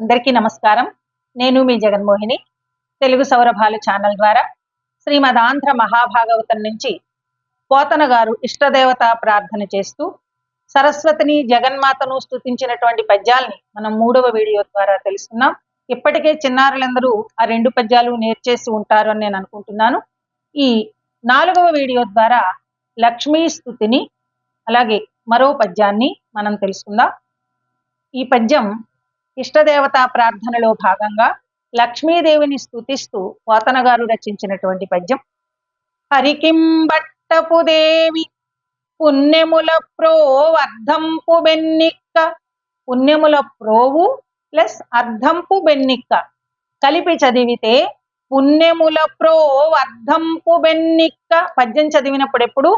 అందరికీ నమస్కారం. నేను మీ జగన్మోహిని. తెలుగు సౌరభాలు ఛానల్ ద్వారా శ్రీమద్ ఆంధ్ర మహాభాగవతం నుంచి పోతన గారు ఇష్టదేవత ప్రార్థన చేస్తూ సరస్వతిని జగన్మాతను స్తుతించినటువంటి పద్యాల్ని మనం మూడవ వీడియో ద్వారా తెలుసుకున్నాం. ఇప్పటికే చిన్నారులందరూ ఆ రెండు పద్యాలు నేర్చేసి ఉంటారు అని నేను అనుకుంటున్నాను. ఈ నాలుగవ వీడియో ద్వారా లక్ష్మీ స్థుతిని అలాగే మరో పద్యాన్ని మనం తెలుసుకుందాం. ఈ పద్యం ఇష్టదేవతా ప్రార్థనలో భాగంగా లక్ష్మీదేవిని స్తుతిస్తూ పోతన గారు రచించినటువంటి పద్యం. హరికింబట్టపు దేవి పుణ్యముల ప్రో అర్ధంపు బెన్నిక్క. పుణ్యముల ప్రోవు ప్లస్ అర్ధంపు బెన్నిక్క. కలిపి చదివితే పుణ్యముల ప్రో అర్ధంపు బెన్నిక్క. పద్యం చదివినప్పుడు ఎప్పుడు?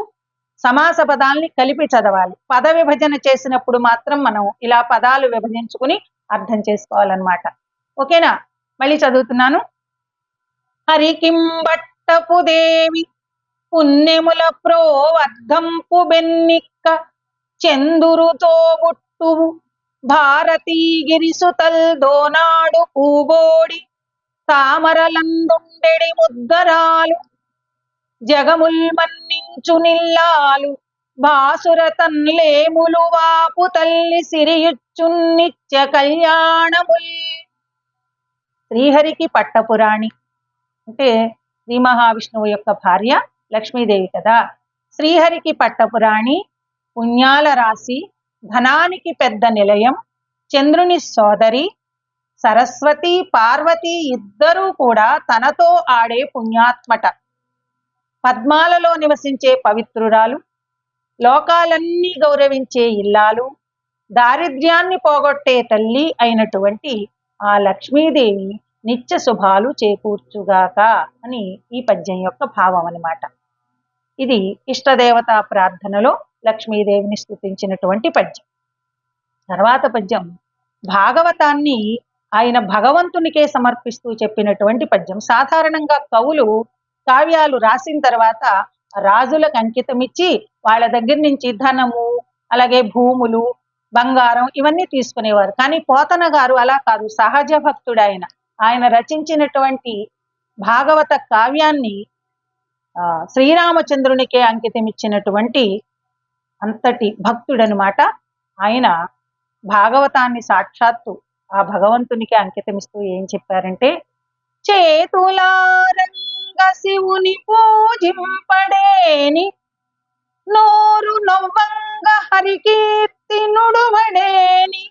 సమాస పదాల్ని కలిపి చదవాలి. పద విభజన చేసినప్పుడు మాత్రం మనం ఇలా పదాలు విభజించుకుని అర్థం చేసుకోవాలన్నమాట. ఓకేనా? మళ్ళీ చదువుతున్నాను. హరికింబట్టపు దేవి పుణ్యముల ప్రో అర్ధంపు బెన్నిక్క చందురుతో బుట్టువు భారతీగిరిసుతల్ దోనాడు పూగోడి తామరలందుండెడి ముద్దరాలు జగముల్ మన్నించు నిల్లాలు బాసుర తన్లేములు వాపు తల్లి సిరియుచ్చున్నిత్య కళ్యాణముల్. శ్రీహరికి పట్టపురాణి. అంటే శ్రీ మహావిష్ణువు యొక్క భార్య లక్ష్మీదేవి కదా. శ్రీహరికి పట్టపురాణి పుణ్యాల రాశి ధనానికి పెద్ద నిలయం చంద్రుని సోదరి సరస్వతి పార్వతి ఇద్దరూ కూడా తనతో ఆడే పుణ్యాత్మట. పద్మాలలో నివసించే పవిత్రురాలు లోకాలన్నీ గౌరవించే ఇల్లాలు దారిద్ర్యాన్ని పోగొట్టే తల్లి అయినటువంటి ఆ లక్ష్మీదేవి నిత్య శుభాలు చేకూర్చుగాక అని ఈ పద్యం యొక్క భావం అన్నమాట. ఇది ఇష్టదేవతా ప్రార్థనలో లక్ష్మీదేవిని స్థుతించినటువంటి పద్యం. తర్వాత పద్యం భాగవతాన్ని ఆయన భగవంతునికే సమర్పిస్తూ చెప్పినటువంటి పద్యం. సాధారణంగా కవులు కావ్యాలు రాసిన తర్వాత రాజులకు అంకితమిచ్చి వాళ్ళ దగ్గర నుంచి ధనము అలాగే భూములు బంగారం ఇవన్నీ తీసుకునేవారు. కానీ పోతన గారు అలా కాదు. సహజ భక్తుడు ఆయన ఆయన రచించినటువంటి భాగవత కావ్యాన్ని ఆ, శ్రీరామచంద్రునికే అంకితం ఇచ్చినటువంటి అంతటి భక్తుడనమాట. ఆయన భాగవతాన్ని సాక్షాత్తు ఆ భగవంతునికి అంకితమిస్తూ ఏం చెప్పారంటే చేతులారంగ శివుని పూజింపడేని నోరు నొవ్వంగ హరికీర్తి నుడువడేని.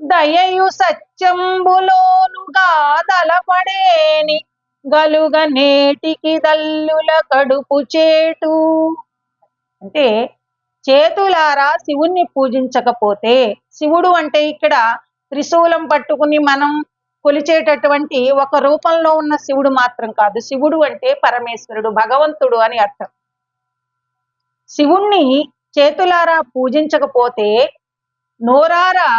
దయయు సత్యంబులోనుగా దలపడేని గలుగ నేటికి దల్లుల కడుపు చేటు. అంటే చేతులారా శివుణ్ణి పూజించకపోతే శివుడు అంటే ఇక్కడ త్రిశూలం పట్టుకుని మనం కొలిచేటటువంటి ఒక రూపంలో ఉన్న శివుడు మాత్రం కాదు. శివుడు అంటే పరమేశ్వరుడు భగవంతుడు అని అర్థం. శివుణ్ణి చేతులారా పూజించకపోతే నోరారా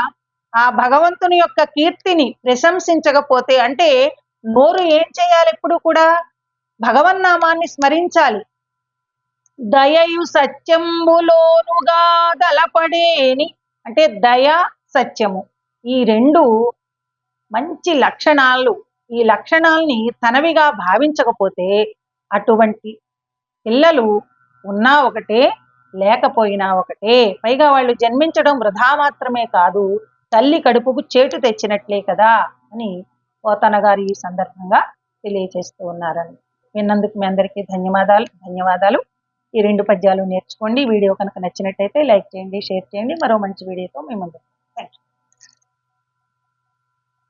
ఆ భగవంతుని యొక్క కీర్తిని ప్రశంసించకపోతే అంటే నోరు ఏం చేయాలి ఎప్పుడు కూడా? భగవన్నామాన్ని స్మరించాలి. దయయు సత్యంబులోనుగా దలపడేని అంటే దయ సత్యము. ఈ రెండు మంచి లక్షణాలు. ఈ లక్షణాల్ని తనవిగా భావించకపోతే అటువంటి పిల్లలు ఉన్నా ఒకటే లేకపోయినా ఒకటే. పైగా వాళ్ళు జన్మించడం వృధా మాత్రమే కాదు తల్లి కడుపుకు చేటు తెచ్చినట్లే కదా అని పోతన గారు ఈ సందర్భంగా తెలియజేస్తూ ఉన్నారని విన్నందుకు మీ అందరికీ ధన్యవాదాలు ధన్యవాదాలు. ఈ రెండు పద్యాలు నేర్చుకోండి. వీడియో కనుక నచ్చినట్టయితే లైక్ చేయండి షేర్ చేయండి. మరో మంచి వీడియోతో మీ ముందుకు